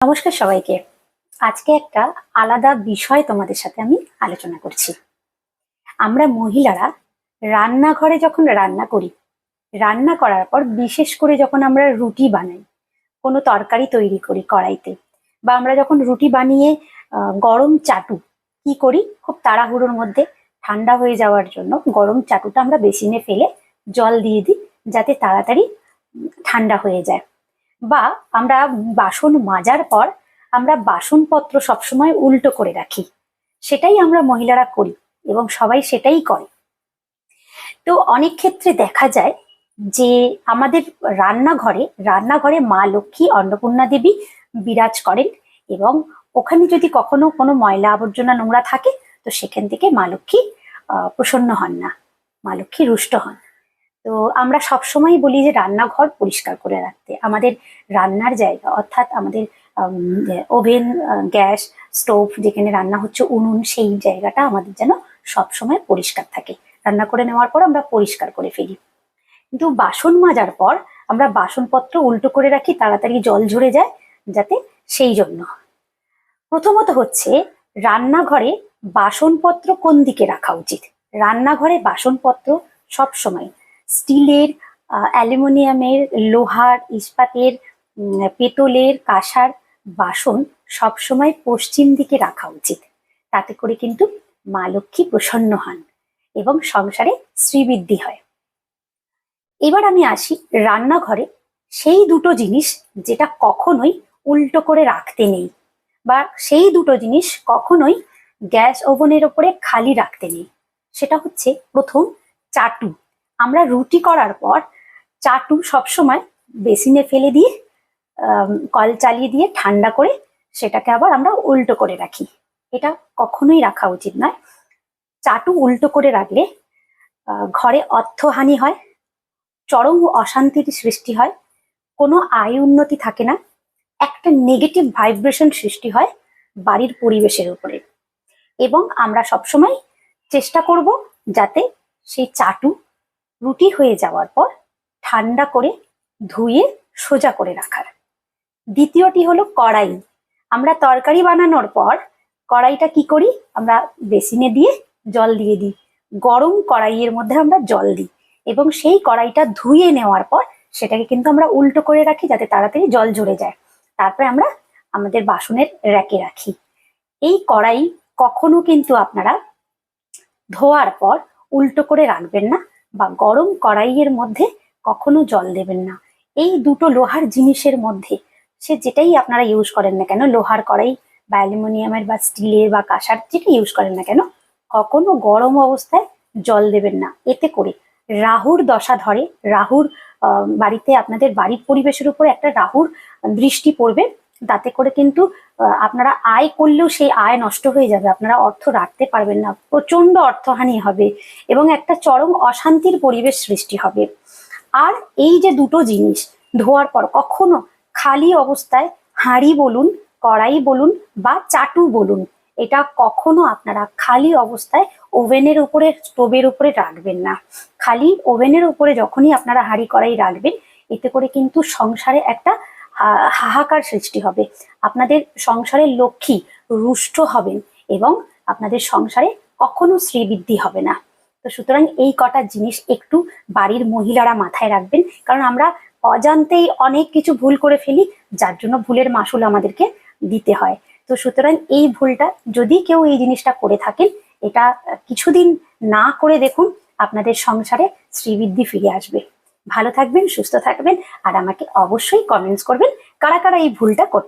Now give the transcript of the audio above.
নমস্কার সবাইকে। আজকে একটা আলাদা বিষয় তোমাদের সাথে আমি আলোচনা করছি। আমরা মহিলারা রান্নাঘরে যখন রান্না করি, রান্না করার পর বিশেষ করে যখন আমরা রুটি বানাই, কোনো তরকারি তৈরি করি কড়াইতে, বা আমরা যখন রুটি বানিয়ে গরম চাটু কি করি, খুব তাড়াহুড়োর মধ্যে ঠান্ডা হয়ে যাওয়ার জন্য গরম চাটুটা আমরা বেসিনে ফেলে জল দিয়ে দিই, যাতে তাড়াতাড়ি ঠান্ডা হয়ে যায়। বা আমরা বাসন মাজার পর আমরা বাসনপত্র সবসময় উল্টো করে রাখি। সেটাই আমরা মহিলারা করি এবং সবাই সেটাই করে। তো অনেক ক্ষেত্রে দেখা যায় যে আমাদের রান্নাঘরে রান্নাঘরে মা লক্ষ্মী, অন্নপূর্ণা দেবী বিরাজ করেন এবং ওখানে যদি কখনো কোনো ময়লা আবর্জনা নোংরা থাকে, তো সেখান থেকে মা লক্ষ্মী প্রসন্ন হন না। মা লক্ষ্মী রুষ্ট হন। তো আমরা সবসময় বলি যে রান্নাঘর পরিষ্কার করে রাখতে। আমাদের রান্নার জায়গা, অর্থাৎ আমাদের ওভেন গ্যাস, স্টোভ যেখানে রান্না হচ্ছে, উনুন, সেই জায়গাটা আমাদের যেন সবসময় পরিষ্কার থাকে। রান্না করে নেওয়ার পর আমরা পরিষ্কার করে ফেলি। কিন্তু বাসন মাজার পর আমরা বাসনপত্র উল্টো করে রাখি, তাড়াতাড়ি জল ঝরে যায়, যাতে সেই জন্য প্রথমত হচ্ছে রান্নাঘরে বাসনপত্র কোন দিকে রাখা উচিত? রান্নাঘরে বাসনপত্র সব সময় স্টিলের অ্যালুমিনিয়ামের, লোহার, ইস্পাতের পেতলের, কাঁসার বাসন সবসময় পশ্চিম দিকে রাখা উচিত। তাতে করে কিন্তু মা লক্ষ্মী প্রসন্ন হন এবং সংসারে শ্রীবৃদ্ধি হয়। এবার আমি আসি রান্নাঘরে। সেই দুটো জিনিস যেটা কখনোই উল্টো করে রাখতে নেই বা সেই দুটো জিনিস কখনোই গ্যাস ওভেনের ওপরে খালি রাখতে নেই। সেটা হচ্ছে প্রথম চাটু। আমরা রুটি করার পর চাটু সবসময় বেসিনে ফেলে দিয়ে কল চালিয়ে দিয়ে ঠান্ডা করে সেটাকে আবার আমরা উল্টো করে রাখি। এটা কখনোই রাখা উচিত নয়। চাটু উল্টো করে রাখলে ঘরে অর্থহানি হয়, চরম অশান্তির সৃষ্টি হয়, কোনো আয় উন্নতি থাকে না, একটা নেগেটিভ ভাইব্রেশন সৃষ্টি হয় বাড়ির পরিবেশের উপরে। এবং আমরা সবসময় চেষ্টা করব যাতে সেই চাটু রুটি হয়ে যাওয়ার পর ঠান্ডা করে ধুয়ে সোজা করে রাখার। দ্বিতীয়টি হলো কড়াই। আমরা তরকারি বানানোর পর কড়াইটা কি করি? আমরা বেসিনে দিয়ে জল দিয়ে দিই। গরম কড়াইয়ের মধ্যে আমরা জল দিই এবং সেই কড়াইটা ধুয়ে নেওয়ার পর সেটাকে কিন্তু আমরা উল্টো করে রাখি যাতে তাড়াতাড়ি জল ঝরে যায়। তারপরে আমরা আমাদের বাসনের র্যাকে রাখি। এই কড়াই কখনো কিন্তু আপনারা ধোয়ার পর উল্টো করে রাখবেন না। বা গরম কড়াইয়ের মধ্যে কখনো জল দেবেন না। এই দুটো লোহার জিনিসের মধ্যে সে যেটাই আপনারা ইউজ করেন না কেন, লোহার কড়াই বা অ্যালুমিনিয়ামের বা স্টিলের বা কাঁসার যেটা ইউজ করেন না কেন, কখনো গরম অবস্থায় জল দেবেন না। এতে করে রাহুর দশা ধরে, রাহুর বাড়িতে আপনাদের বাড়ির পরিবেশের উপর একটা রাহুর দৃষ্টি পড়বে। তাতে করে কিন্তু আপনারা আয় করলেও সেই আয় নষ্ট হয়ে যাবে। আপনারা অর্থ রাখতে পারবেন না। প্রচণ্ড অর্থহানি হবে এবং একটা চরম অশান্তির পরিবেশ সৃষ্টি হবে। আর এই যে দুটো জিনিস ধোয়ার পর, কখনো খালি অবস্থায় হাঁড়ি বলুন, কড়াই বলুন বা চাটু বলুন, এটা কখনো আপনারা খালি অবস্থায় ওভেনের উপরে, স্টোভের উপরে রাখবেন না। খালি ওভেনের উপরে যখনই আপনারা হাঁড়ি, কড়াই রাখবেন, এতে করে কিন্তু সংসারে একটা হাহাকার সৃষ্টি হবে। আপনাদের সংসারের লক্ষ্মী রুষ্ট হবেন এবং আপনাদের সংসারে কখনো শ্রীবৃদ্ধি হবে না। তো সুতরাং এই কটা জিনিস একটু বাড়ির মহিলারা মাথায় রাখবেন, কারণ আমরা অজান্তেই অনেক কিছু ভুল করে ফেলি, যার জন্য ভুলের মাসুল আমাদেরকে দিতে হয়। তো সুতরাং এই ভুলটা যদি কেউ এই জিনিসটা করে থাকেন, এটা কিছুদিন না করে দেখুন, আপনাদের সংসারে শ্রীবৃদ্ধি ফিরে আসবে। ভালো থাকবেন সুস্থ থাকবেন আর আমাকে অবশ্যই কমেন্টস করবেন কারা কারা এই ভুলটা করতে